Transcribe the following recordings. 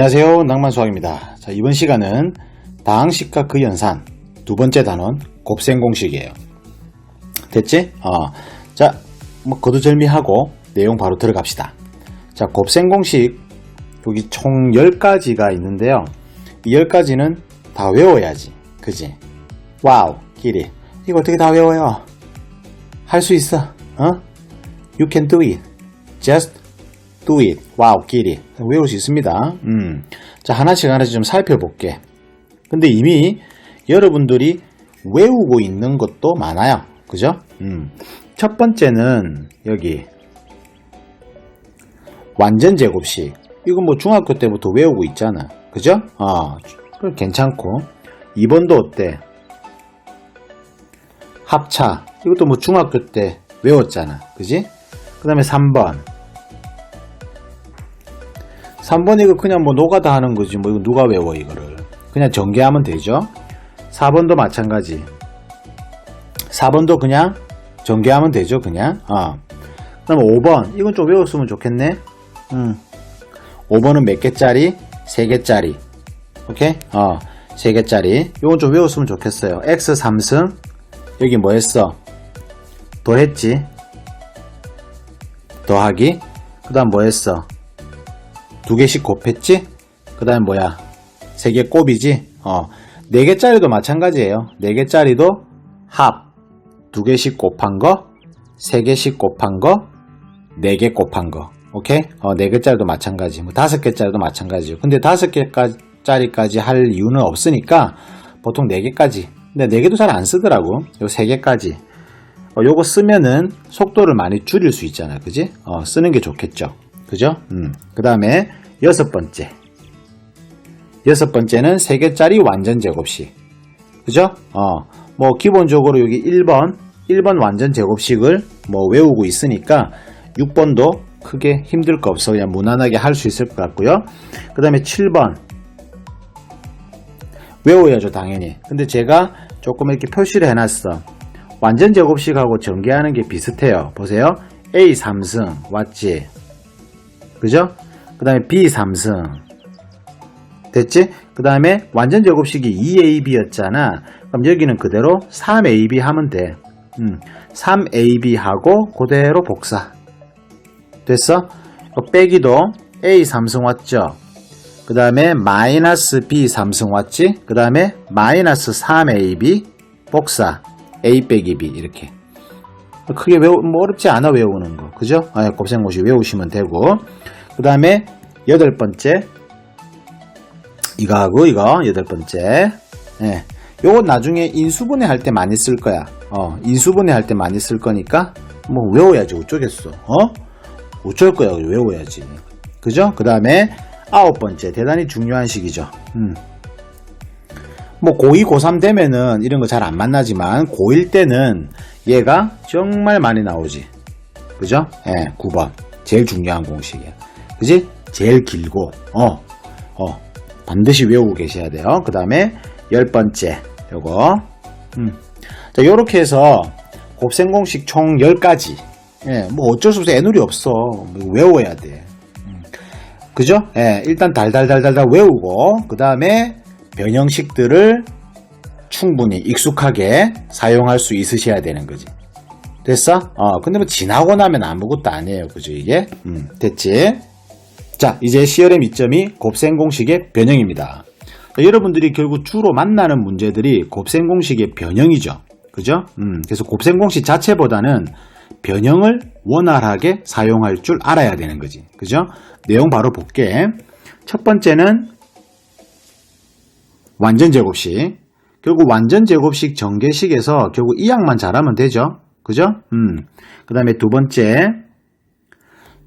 안녕하세요. 낭만수학입니다. 자, 이번 시간은 다항식과 그 연산 두 번째 단원 곱셈 공식이에요. 됐지? 어. 자, 뭐 거두절미하고 내용 바로 들어갑시다. 자, 곱셈 공식 여기 총 10가지가 있는데요. 이 10가지는 다 외워야지. 그지? 와우, 길이. 이거 어떻게 다 외워요? 할 수 있어. 어? You can do it. Just do it. 와우, 길이. 외울 수 있습니다. 음. 자, 하나씩 하나씩 좀 살펴볼게. 근데 이미 여러분들이 외우고 있는 것도 많아요. 그죠? 음. 첫 번째는 여기 완전 제곱식. 이거 뭐 중학교 때부터 외우고 있잖아. 그죠? 어, 괜찮고. 2번도 어때? 합차. 이것도 뭐 중학교 때 외웠잖아. 그지? 그 다음에 3번. 3번 이거 그냥 뭐 노가다 하는 거지. 뭐 이거 누가 외워 이거를. 그냥 전개하면 되죠. 4번도 마찬가지. 4번도 그냥 전개하면 되죠 그냥. 어. 그럼 5번. 이건 좀 외웠으면 좋겠네. 음. 5번은 몇 개짜리? 3개짜리. 오케이? 어. 3개짜리. 이건 좀 외웠으면 좋겠어요. X 3승. 여기 뭐 했어? 더했지. 더하기. 그 다음 뭐 했어 두 개씩 곱했지? 그 다음 뭐야? 세 개 곱이지? 어. 네 개짜리도 마찬가지예요. 네 개짜리도 합. 두 개씩 곱한 거, 세 개씩 곱한 거, 네 개 곱한 거. 오케이? 어, 네 개짜리도 마찬가지. 뭐 다섯 개짜리도 마찬가지죠. 근데 다섯 개짜리까지 할 이유는 없으니까 보통 네 개까지. 근데 네 개도 잘 안 쓰더라고. 요 세 개까지. 어, 요거 쓰면은 속도를 많이 줄일 수 있잖아. 그지? 어, 쓰는 게 좋겠죠. 그죠? 음. 그 다음에 여섯 번째. 여섯 번째는 세 개짜리 완전 제곱식. 그죠? 어, 뭐, 기본적으로 여기 1번, 1번 완전 제곱식을 뭐 외우고 있으니까 6번도 크게 힘들 거 없어. 그냥 무난하게 할 수 있을 것 같고요. 그 다음에 7번. 외워야죠, 당연히. 근데 제가 조금 이렇게 표시를 해놨어. 완전 제곱식하고 전개하는 게 비슷해요. 보세요. A 3승, 왔지? 그죠? 그 다음에 B 3승. 됐지? 그 다음에 완전 제곱식이 2AB였잖아. 그럼 여기는 그대로 3AB 하면 돼. 음, 3AB 하고 그대로 복사. 됐어? 어, 빼기도 A 3승 왔죠? 그 다음에 마이너스 B 3승 왔지? 그 다음에 마이너스 3AB 복사. A 빼기 B 이렇게. 크게 외우, 뭐 어렵지 않아 외우는 거. 그죠? 아, 곱셈공식 외우시면 되고. 그 다음에 여덟 번째. 이거 하고, 이거, 여덟 번째. 예. 요거 나중에 인수분해 할 때 많이 쓸 거야. 어, 인수분해 할 때 많이 쓸 거니까, 뭐, 외워야지. 어쩌겠어. 어? 어쩔 거야. 외워야지. 그죠? 그 다음에 아홉 번째. 대단히 중요한 식이죠. 음. 뭐 고2, 고3 되면은 이런 거 잘 안 만나지만 고1 때는 얘가 정말 많이 나오지. 그죠? 예, 9번. 제일 중요한 공식이야. 그지? 제일 길고, 어, 어, 반드시 외우고 계셔야 돼요. 그 다음에 열 번째, 요거. 음. 자, 요렇게 해서 곱셈 공식 총 10가지. 예, 뭐 어쩔 수 없어. 없어. 뭐 외워야 돼. 음. 그죠? 예, 일단 달달달달달 외우고, 그 다음에 변형식들을 충분히 익숙하게 사용할 수 있으셔야 되는 거지. 됐어? 어, 근데 뭐 지나고 나면 아무것도 아니에요. 그죠, 이게? 음, 됐지? 자, 이제 CRM 이점이 곱셈 공식의 변형입니다. 자, 여러분들이 결국 주로 만나는 문제들이 곱셈 공식의 변형이죠. 그죠? 음, 그래서 곱셈 공식 자체보다는 변형을 원활하게 사용할 줄 알아야 되는 거지. 그죠? 내용 바로 볼게. 첫 번째는 완전 제곱식. 결국 완전 제곱식 전개식에서 결국 이 항만 잘하면 되죠. 그죠? 음. 그 다음에 두 번째,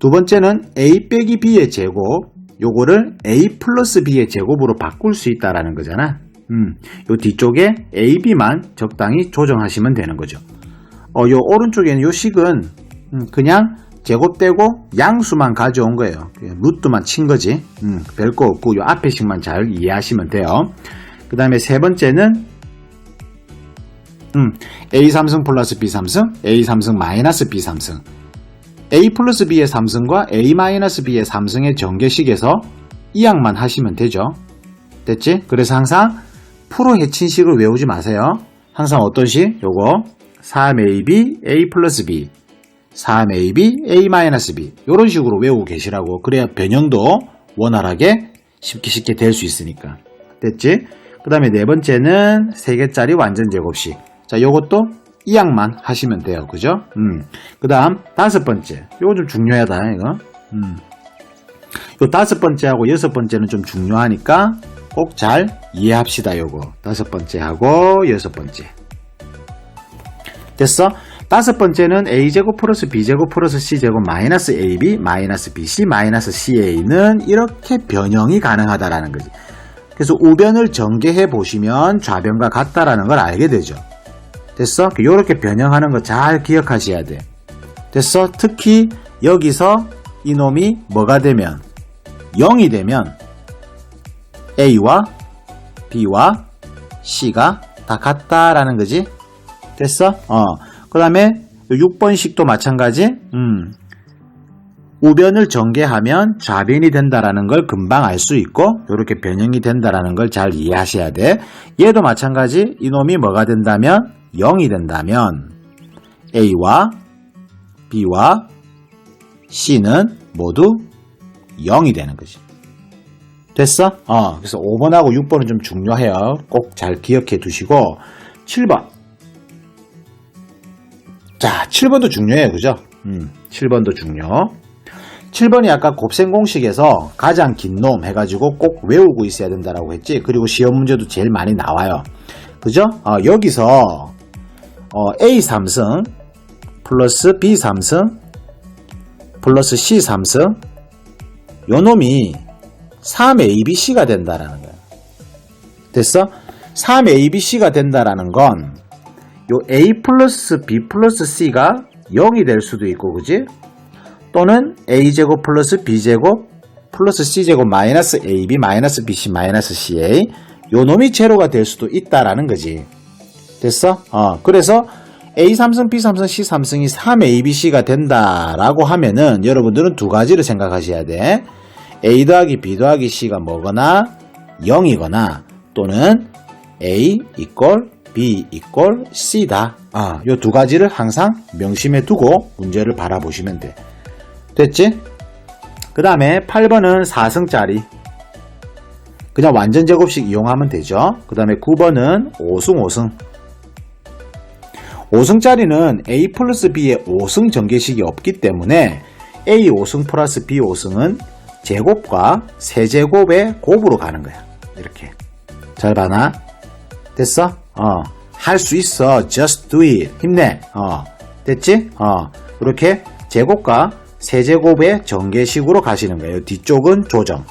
두 번째는 a 빼기 b의 제곱 요거를 a 플러스 b의 제곱으로 바꿀 수 있다라는 거잖아. 음, 요 뒤쪽에 a, b만 적당히 조정하시면 되는 거죠. 어, 요 오른쪽에는 요 식은 음, 그냥 제곱되고 양수만 가져온 거예요. 루트만 친 거지. 음, 별거 없고 요 앞에 식만 잘 이해하시면 돼요. 그 다음에 세 번째는 음, a 3승 플러스 b 3승, a 3승 마이너스 b 3승. A 플러스 b의 3승과 a 마이너스 b의 3승의 전개식에서 이 양만 하시면 되죠. 됐지? 그래서 항상 프로 해친식을 외우지 마세요. 항상 어떤 식? 요거 3ab a 플러스 b 3ab a 마이너스 b 이런 식으로 외우고 계시라고 그래야 변형도 원활하게 쉽게 쉽게 될 수 있으니까 됐지? 그 다음에 네 번째는 3개짜리 완전 제곱식 자 요것도 이 양만 하시면 돼요 그죠? 음. 그 다음 다섯 번째 요거 좀 중요하다 이거 음. 요 다섯 번째하고 여섯 번째는 좀 중요하니까 꼭 잘 이해합시다 요거 다섯 번째하고 여섯 번째 됐어? 다섯 번째는 a제곱 플러스 b제곱 플러스 c제곱 마이너스 ab 마이너스 bc 마이너스 ca는 이렇게 변형이 가능하다라는 거지. 그래서 우변을 전개해 보시면 좌변과 같다라는 걸 알게 되죠. 됐어? 이렇게 변형하는 거 잘 기억하셔야 돼. 됐어? 특히 여기서 이놈이 뭐가 되면 0이 되면 a와 b와 c가 다 같다라는 거지. 됐어? 어. 그 다음에 6번식도 마찬가지. 음. 우변을 전개하면 좌변이 된다라는 걸 금방 알 수 있고 이렇게 변형이 된다라는 걸 잘 이해하셔야 돼. 얘도 마찬가지. 이놈이 뭐가 된다면 0이 된다면 A와 B와 C는 모두 0이 되는 거지. 됐어? 어, 그래서 5번하고 6번은 좀 중요해요. 꼭 잘 기억해 두시고 7번. 자, 7번도 중요해요. 그죠? 음, 7번도 중요. 7번이 아까 곱셈 공식에서 가장 긴 놈 해가지고 꼭 외우고 있어야 된다라고 했지. 그리고 시험 문제도 제일 많이 나와요. 그죠? 어, 여기서 어, A 3승 플러스 B 3승 플러스 C 3승 요 놈이 3ABC가 된다라는 거야. 됐어? 3ABC가 된다라는 건 요 A 플러스 B 플러스 C가 0이 될 수도 있고, 그지? 또는 A제곱 플러스 B제곱 플러스 C제곱 마이너스 AB 마이너스 BC 마이너스 CA 요 놈이 제로가 될 수도 있다라는 거지. 됐어? 어, 그래서 A 3승, B 3승, C 3승이 3ABC가 된다라고 하면은 여러분들은 두 가지를 생각하셔야 돼. A 더하기 B 더하기 C가 뭐거나 0이거나 또는 A 이꼴 B 이꼴 C다. 아, 요 두 가지를 항상 명심해 두고 문제를 바라보시면 돼. 됐지? 그 다음에 8번은 4승짜리. 그냥 완전 제곱식 이용하면 되죠. 그 다음에 9번은 5승 5승. 5승짜리는 A 플러스 B의 5승 전개식이 없기 때문에 A 5승 플러스 B 5승은 제곱과 세제곱의 곱으로 가는 거야. 이렇게. 잘 봐나? 됐어? 어. 할 수 있어. Just do it. 힘내. 어. 됐지? 어. 이렇게 제곱과 세제곱의 전개식으로 가시는 거예요. 뒤쪽은 조정.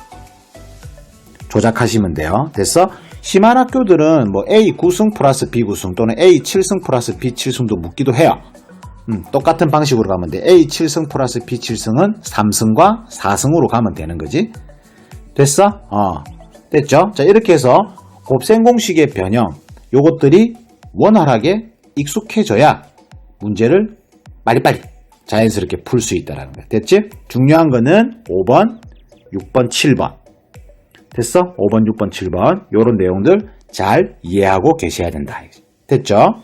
조작하시면 돼요. 됐어? 심한 학교들은 뭐 A 9승 플러스 B 9승 또는 A 7승 플러스 B 7승도 묻기도 해요. 음, 똑같은 방식으로 가면 돼. A 7승 플러스 B 7승은 3승과 4승으로 가면 되는 거지. 됐어? 어. 됐죠? 자, 이렇게 해서 곱셈 공식의 변형, 요것들이 원활하게 익숙해져야 문제를 빨리빨리 자연스럽게 풀 수 있다라는 거야. 됐지? 중요한 거는 5번, 6번, 7번. 됐어? 5번, 6번, 7번. 요런 내용들 잘 이해하고 계셔야 된다. 됐죠?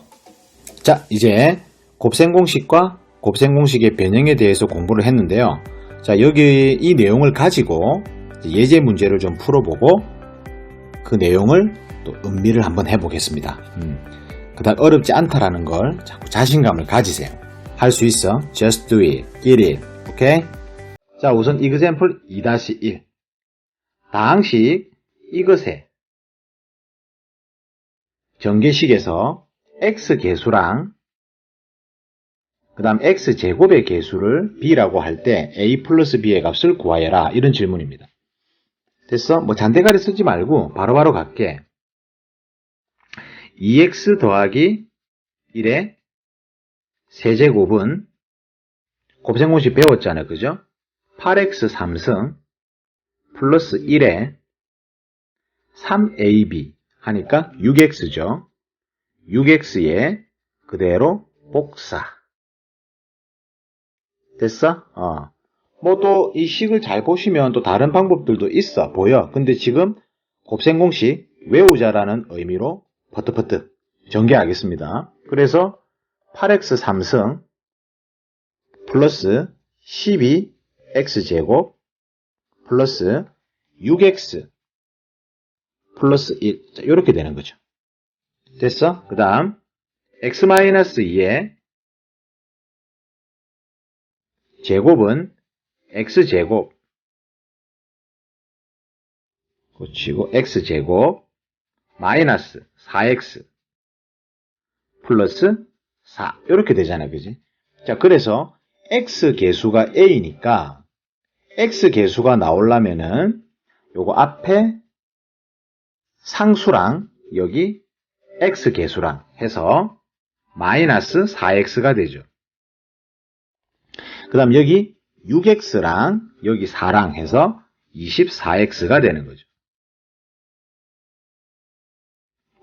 자, 이제 곱셈 공식과 곱셈 공식의 변형에 대해서 공부를 했는데요. 자, 여기 이 내용을 가지고 예제 문제를 좀 풀어보고 그 내용을 또 음미를 한번 해보겠습니다. 음. 그 다음 어렵지 않다라는 걸 자꾸 자신감을 가지세요. 할 수 있어. Just do it. Get it. 오케이? 자, 우선 example 2-1. 다항식 이것의 전개식에서 x 개수랑 그 다음 x제곱의 개수를 b라고 할 때 a 플러스 b의 값을 구하여라. 이런 질문입니다. 됐어? 뭐 잔대가리 쓰지 말고 바로바로 갈게. 2x 더하기 1의 세제곱은 곱셈공식 배웠잖아 요. 그죠? 8x 3승 플러스 1에 3ab 하니까 6x죠. 6x에 그대로 복사. 됐어? 어. 뭐 또 이 식을 잘 보시면 또 다른 방법들도 있어 보여. 근데 지금 곱셈공식 외우자라는 의미로 퍼뜩퍼뜩 전개하겠습니다. 그래서 8x 3승 플러스 12x제곱 플러스 6x 플러스 1 이렇게 되는 거죠. 됐어? 그 다음 x-2의 제곱은 x제곱 고치고 x제곱 마이너스 4x 플러스 4 이렇게 되잖아요. 그지? 자 그래서 x 개수가 a니까 x 개수가 나오려면은 요거 앞에 상수랑 여기 x 개수랑 해서 마이너스 4x가 되죠. 그 다음 여기 6x랑 여기 4랑 해서 24x가 되는 거죠.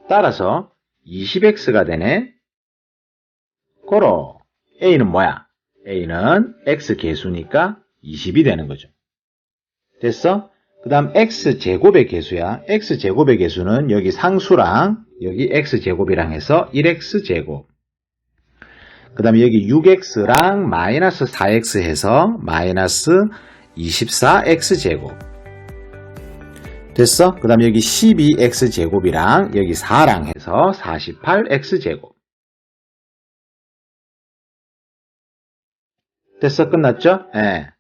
따라서 20x가 되네. 고로 a는 뭐야? a는 x 개수니까 20이 되는 거죠. 됐어? 그 다음 x제곱의 개수야. x제곱의 개수는 여기 상수랑 여기 x제곱이랑 해서 1x제곱. 그 다음에 여기 6x랑 마이너스 4x 해서 마이너스 24x제곱. 됐어? 그 다음에 여기 12x제곱이랑 여기 4랑 해서 48x제곱. 됐어? 끝났죠? 예.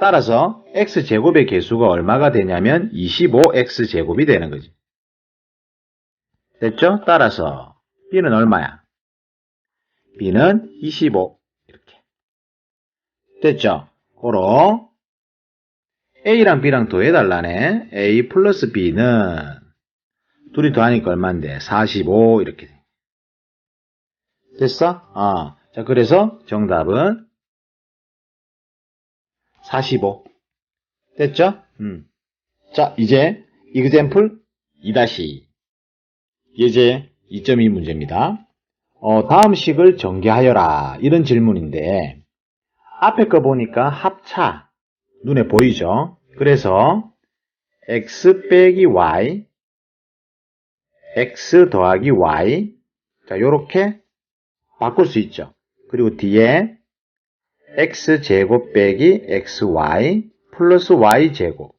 따라서 x제곱의 개수가 얼마가 되냐면 25x제곱이 되는 거지. 됐죠? 따라서 b는 얼마야? b는 25 이렇게 됐죠? 고로 a랑 b랑 더해달라네. a 플러스 b는 둘이 더하니까 얼마인데? 45 이렇게 돼. 됐어? 어. 자 그래서 정답은 45 됐죠? 음. 자 이제 example 2- 예제 2.2 문제입니다. 어, 다음 식을 전개하여라. 이런 질문인데, 앞에 거 보니까 합차. 눈에 보이죠? 그래서, x 빼기 y, x 더하기 y. 자, 요렇게 바꿀 수 있죠. 그리고 뒤에, x제곱 빼기 xy 플러스 y제곱.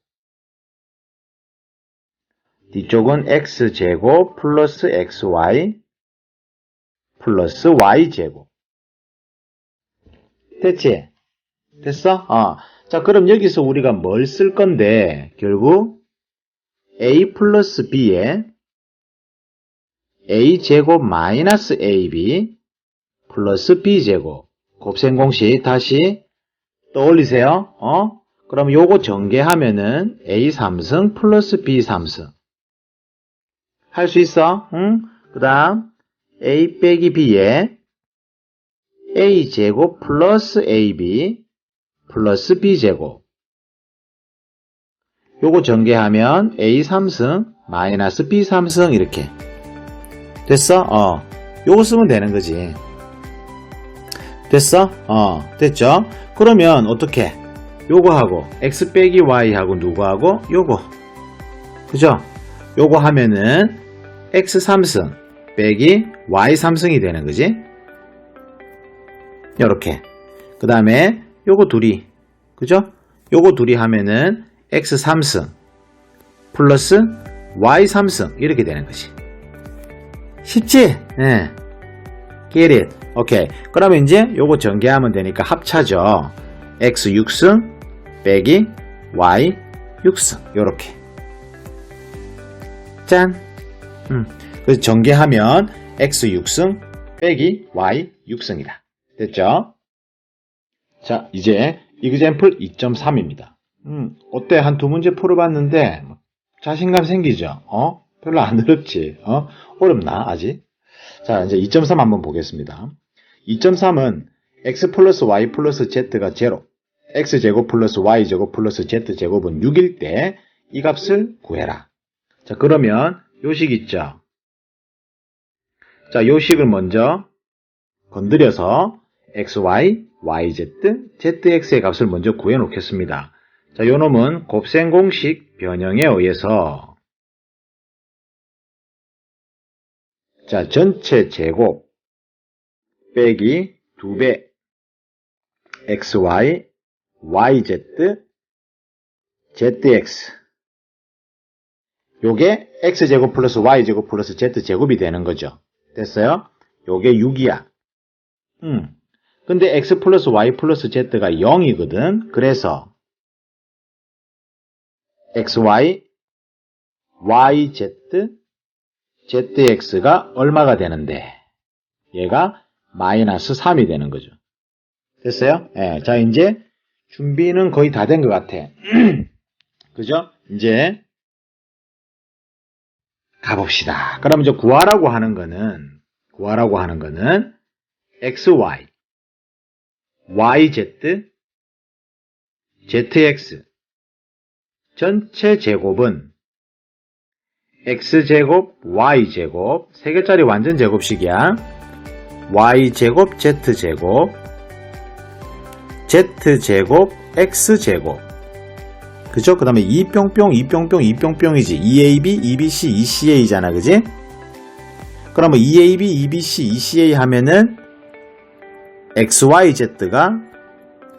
뒤쪽은 x제곱 플러스 xy 플러스 y제곱. 됐지? 됐어? 어. 자, 그럼 여기서 우리가 뭘 쓸 건데, 결국, a 플러스 b에 a제곱 마이너스 ab 플러스 b제곱. 곱셈공식 다시 떠올리세요. 어? 그럼 요거 전개하면은 a 3승 플러스 b 3승. 할 수 있어? 응? 그 다음, a 빼기 b에 a제곱 플러스 ab 플러스 b제곱 요거 전개하면 a 3승 마이너스 b 3승 이렇게 됐어? 어 요거 쓰면 되는 거지 됐어? 어 됐죠? 그러면 어떻게 요거 하고 x 빼기 y 하고 누구 하고 요거 그죠? 요거 하면은 x 3승 빼기 y 3승이 되는 거지. 요렇게. 그 다음에 요거 둘이. 그죠? 요거 둘이 하면은 x 3승 플러스 y 3승 이렇게 되는 거지. 쉽지? 예. Get it. 오케이. 그러면 이제 요거 전개하면 되니까 합차죠. x 6승 빼기 y 6승 요렇게. 짠. 음. 그래서 전개하면 x 6승 빼기 y 6승이다. 됐죠? 자, 이제 example 2.3입니다. 음, 어때? 한 두 문제 풀어봤는데 자신감 생기죠? 어? 별로 안 어렵지? 어? 어렵나? 아직? 자, 이제 2.3 한번 보겠습니다. 2.3은 x 플러스 y 플러스 z가 0, x제곱 플러스 y제곱 플러스 z제곱은 6일 때 이 값을 구해라. 자, 그러면 요식 있죠? 자, 요식을 먼저 건드려서 xy, yz, zx의 값을 먼저 구해 놓겠습니다. 자, 요 놈은 곱셈 공식 변형에 의해서 자, 전체 제곱 빼기 2배 xy, yz, zx 요게 x제곱 플러스 y제곱 플러스 z제곱이 되는 거죠. 됐어요? 요게 6이야. 음. 근데 x 플러스 y 플러스 z가 0이거든. 그래서 xy, yz, zx가 얼마가 되는데 얘가 마이너스 3이 되는 거죠. 됐어요? 예, 자 이제 준비는 거의 다 된 것 같아. 그죠? 이제 가봅시다. 그럼 이제 구하라고 하는 거는 구하라고 하는 거는 xy, yz, zx 전체 제곱은 x제곱, y제곱, 3개짜리 완전 제곱식이야. Y제곱, z제곱, z제곱, x제곱. 그죠? 그 다음에 2뿅뿅, 2뿅뿅, 2뿅뿅이지. 2ab, 2bc, 2ca잖아. 그지? 그러면 2ab, 2bc, 2ca 하면은 xyz가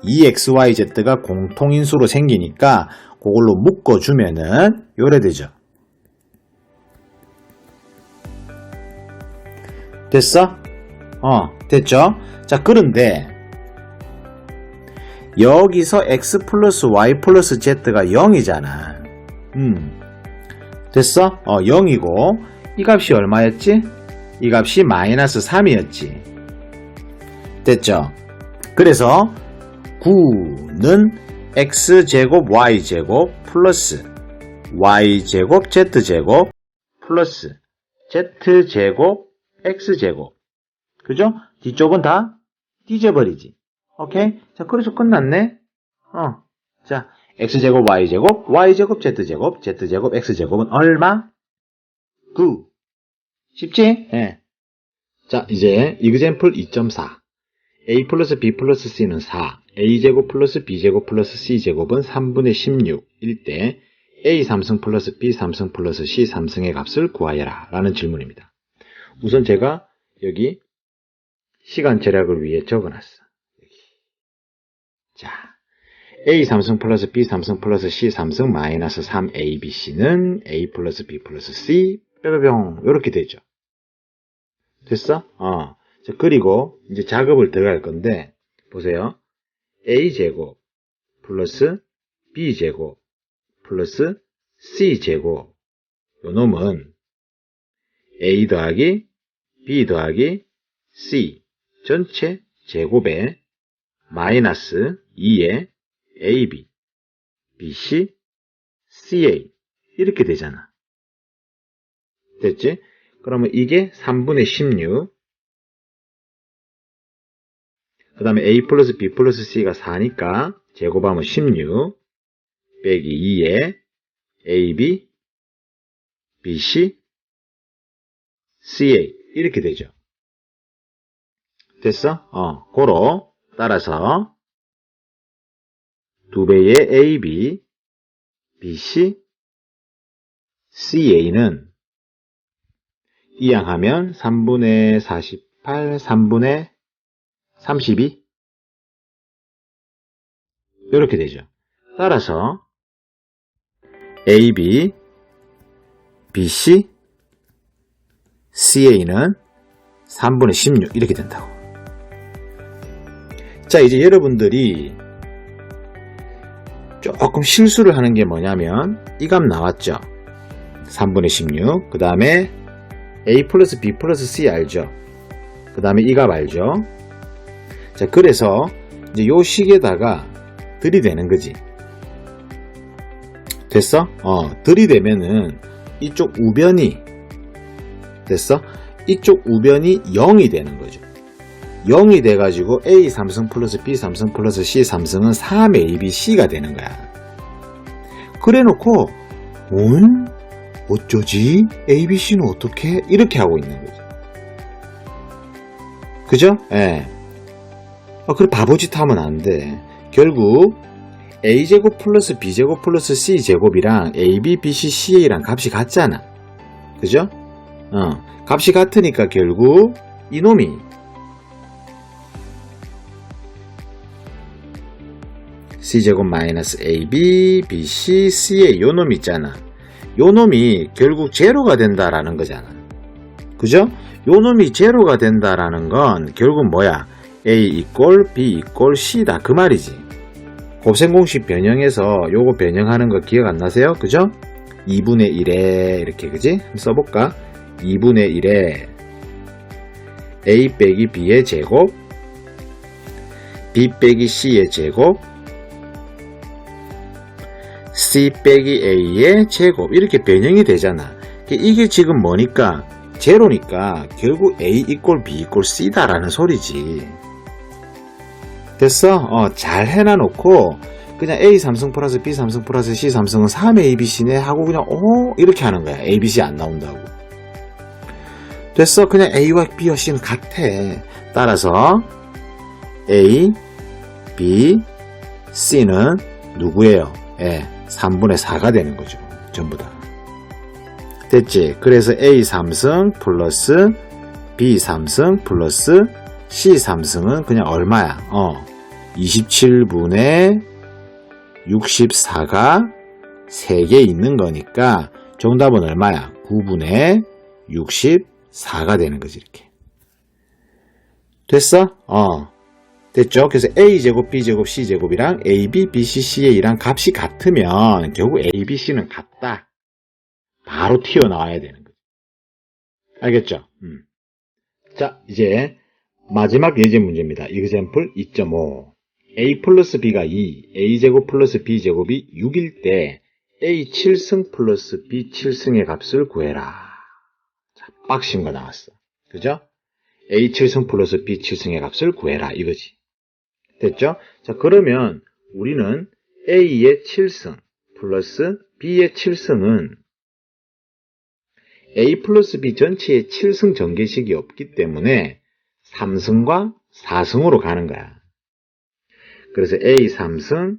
2xyz가 공통인수로 생기니까 그걸로 묶어주면은 요래 되죠. 됐어? 어, 됐죠? 자, 그런데 여기서 x 플러스 y 플러스 z가 0이잖아. 음. 됐어? 어, 0이고 이 값이 얼마였지? 이 값이 마이너스 3이었지. 됐죠? 그래서 9는 x제곱 y제곱 플러스 y제곱 z제곱 플러스 z제곱 x제곱 그죠? 뒤쪽은 다 뒤져버리지 오케이? 자 그래서 끝났네 어. 자 x제곱 y제곱 y제곱 z제곱 z제곱 x제곱은 얼마? 9 쉽지? 예. 자 이제 example 2.4 a 플러스 b 플러스 c는 4 a제곱 플러스 b제곱 플러스 c제곱은 3분의 16 일때 a 3승 플러스 b 3승 플러스 c 3승의 값을 구하여라 라는 질문입니다. 우선 제가 여기 시간 절약을 위해 적어놨어. 자, a 3승 플러스 b 3승 플러스 c 3승 마이너스 3a, b, c는 a 플러스 b 플러스 c 뼈뼈병 이렇게 되죠. 됐어? 어. 자, 그리고 이제 작업을 들어갈 건데 보세요. a제곱 플러스 b제곱 플러스 c제곱 요 놈은 a 더하기 b 더하기 c 전체 제곱에 마이너스 2에 ab, bc, ca 이렇게 되잖아. 됐지? 그러면 이게 3분의 16. 그 다음에 a 플러스 b 플러스 c가 4니까 제곱하면 16 빼기 2에 ab, bc, ca 이렇게 되죠. 됐어? 어, 고로 따라서 두 배의 AB, BC, CA는 이항하면 3분의 48, 3분의 32 이렇게 되죠. 따라서 AB, BC, CA는 3분의 16 이렇게 된다고. 자, 이제 여러분들이 조금 실수를 하는 게 뭐냐면 이 값 나왔죠. 3분의 16. 그 다음에 A 플러스 B 플러스 C 알죠. 그 다음에 이 값 알죠. 자, 그래서 이제 요 식에다가 들이대는 거지. 됐어? 어, 들이대면은 이쪽 우변이 됐어? 이쪽 우변이 0이 되는 거죠. 0이 돼가지고 A 삼성 플러스 B 삼성 플러스 C 삼성은 3ABC가 되는 거야. 그래 놓고, 응? 어쩌지? ABC는 어떻게? 이렇게 하고 있는 거죠. 그죠? 예. 아, 그래 바보짓 하면 안 돼. 결국, a제곱 플러스 b제곱 플러스 c제곱이랑 ab, bc, ca랑 값이 같잖아. 그죠? 어, 값이 같으니까 결국 이놈이 c제곱 마이너스 ab, bc, ca 요놈 있잖아. 요 놈이 결국 제로가 된다라는 거잖아. 그죠? 요 놈이 제로가 된다라는 건 결국 뭐야? a 이꼴 b 이꼴 c다 그 말이지. 곱셈 공식 변형해서 요거 변형하는 거 기억 안 나세요? 그죠? 2분의 1에 이렇게 그지? 써볼까? 2분의 1에 a 빼기 b의 제곱 b 빼기 c의 제곱 c 빼기 a의 제곱 이렇게 변형이 되잖아. 이게 지금 뭐니까 제로니까 결국 a 이꼴 b 이꼴 c다 라는 소리지. 됐어? 어, 잘 해놔놓고 그냥 A 삼성 플러스 B 삼성 플러스 C 삼성은 3ABC네 하고 그냥 어 이렇게 하는 거야. ABC 안 나온다고. 됐어? 그냥 A와 B와 C는 같아. 따라서 A, B, C는 누구예요? 예, 3분의 4가 되는 거죠. 전부 다. 됐지? 그래서 A 삼성 플러스 B 삼성 플러스 C 삼성은 그냥 얼마야? 어, 27분의 64가 3개 있는 거니까 정답은 얼마야? 9분의 64가 되는 거지 이렇게. 됐어? 어. 됐죠? 그래서 A제곱, B제곱, C제곱이랑 AB, BC, CA랑 값이 같으면 결국 A, B, C는 같다. 바로 튀어나와야 되는 거지. 알겠죠? 음. 자, 이제 마지막 예제 문제입니다. example 2.5 a 플러스 b가 2, a제곱 플러스 b제곱이 6일 때 a 7승 플러스 b 7승의 값을 구해라. 자, 빡신 거 나왔어. 그죠? a 7승 플러스 b 7승의 값을 구해라 이거지. 됐죠? 자, 그러면 우리는 a의 7승 플러스 b의 7승은 a 플러스 b 전체의 7승 전개식이 없기 때문에 3승과 4승으로 가는 거야. 그래서 A 3승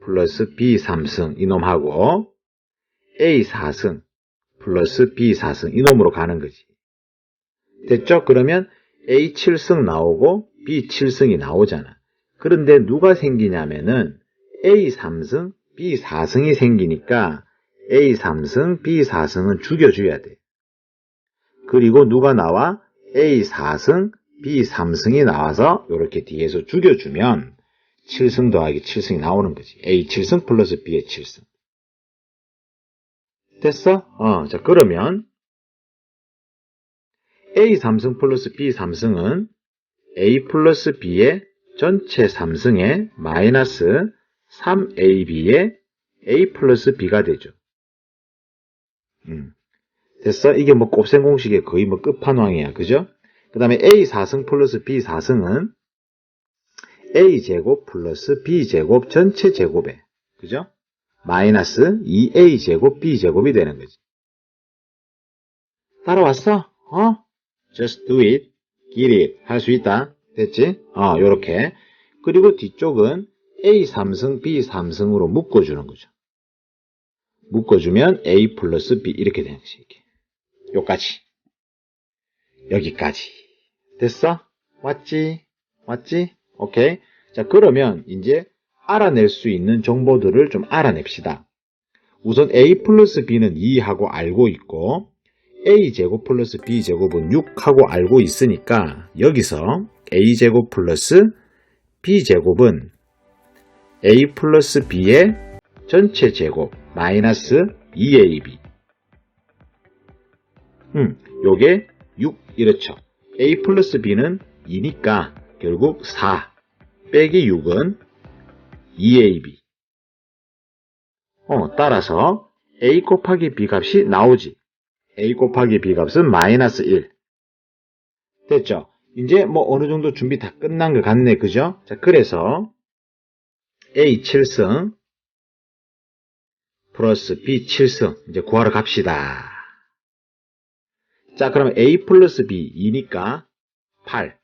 플러스 B 3승 이놈하고 A 4승 플러스 B 4승 이놈으로 가는 거지. 됐죠? 그러면 A 7승 나오고 B 7승이 나오잖아. 그런데 누가 생기냐면은 A 3승, B 4승이 생기니까 A 3승, B 4승은 죽여줘야 돼. 그리고 누가 나와? A 4승, B 3승이 나와서 이렇게 뒤에서 죽여주면 7승 더하기 7승이 나오는 거지. A 7승 플러스 B의 7승. 됐어? 어, 자, 그러면 A 3승 플러스 B 3승은 A 플러스 B의 전체 3승의 마이너스 3AB의 A 플러스 B가 되죠. 음. 됐어? 이게 뭐 곱셈 공식의 거의 뭐 끝판왕이야. 그죠? 그 다음에 A 4승 플러스 B 4승은 a제곱 플러스 b제곱 전체 제곱에 그죠? 마이너스 2a제곱 b제곱이 되는 거지. 따라왔어? 어? just do it, get it 할 수 있다. 됐지? 어, 요렇게. 그리고 뒤쪽은 a 3승, b 3승으로 묶어주는 거죠. 묶어주면 a 플러스 b 이렇게 되는 거지. 이렇게. 요까지. 여기까지. 됐어? 왔지? 왔지? 오케이. 자, 그러면 이제 알아낼 수 있는 정보들을 좀 알아냅시다. 우선 a 플러스 b는 2하고 알고 있고 a제곱 플러스 b제곱은 6하고 알고 있으니까 여기서 a제곱 플러스 b제곱은 a 플러스 b의 전체 제곱 마이너스 2ab 음, 요게 6 이렇죠. a 플러스 b는 2니까 결국 4 빼기 6은 2ab. 어, 따라서 a 곱하기 b 값이 나오지. a 곱하기 b 값은 마이너스 1. 됐죠? 이제 뭐 어느 정도 준비 다 끝난 것 같네. 그죠? 자, 그래서 a 7승 플러스 b 7승 이제 구하러 갑시다. 자, 그러면 a 플러스 b 2니까 8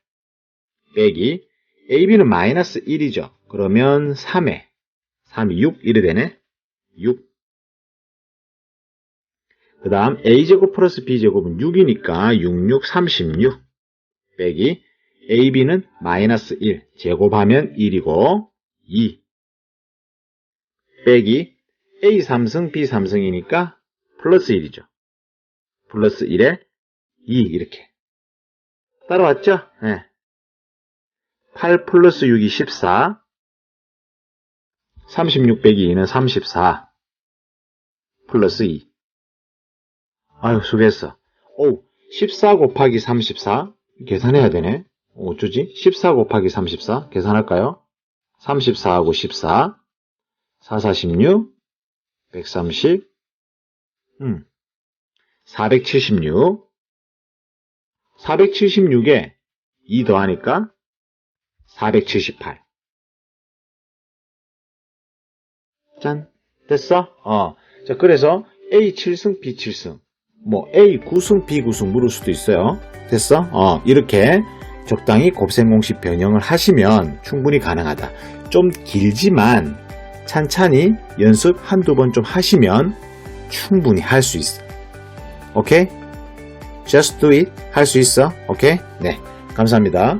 빼기 ab는 마이너스 1이죠. 그러면 3에 3이 6 이래 되네. 6. 그 다음 a제곱 플러스 b제곱은 6이니까 6, 6, 36 빼기 ab는 마이너스 1 제곱하면 1이고 2 빼기 a 3승 b 3승이니까 플러스 1이죠. 플러스 1에 2 이렇게 따라왔죠? 네. 8 플러스 6이 14 36 빼기 2는 34 플러스 2 아유 수고했어 오, 14 곱하기 34 계산해야 되네. 어, 어쩌지? 14 곱하기 34 계산할까요? 34하고 14 4, 46 130 음, 476 476에 2 더하니까 478 짠. 됐어? 어. 자 그래서 A 7승 B 7승 뭐 A 9승 B 9승 물을 수도 있어요. 됐어? 어 이렇게 적당히 곱셈공식 변형을 하시면 충분히 가능하다. 좀 길지만 찬찬히 연습 한두 번 좀 하시면 충분히 할 수 있어. 오케이? Just do it. 할 수 있어? 오케이? 네. 감사합니다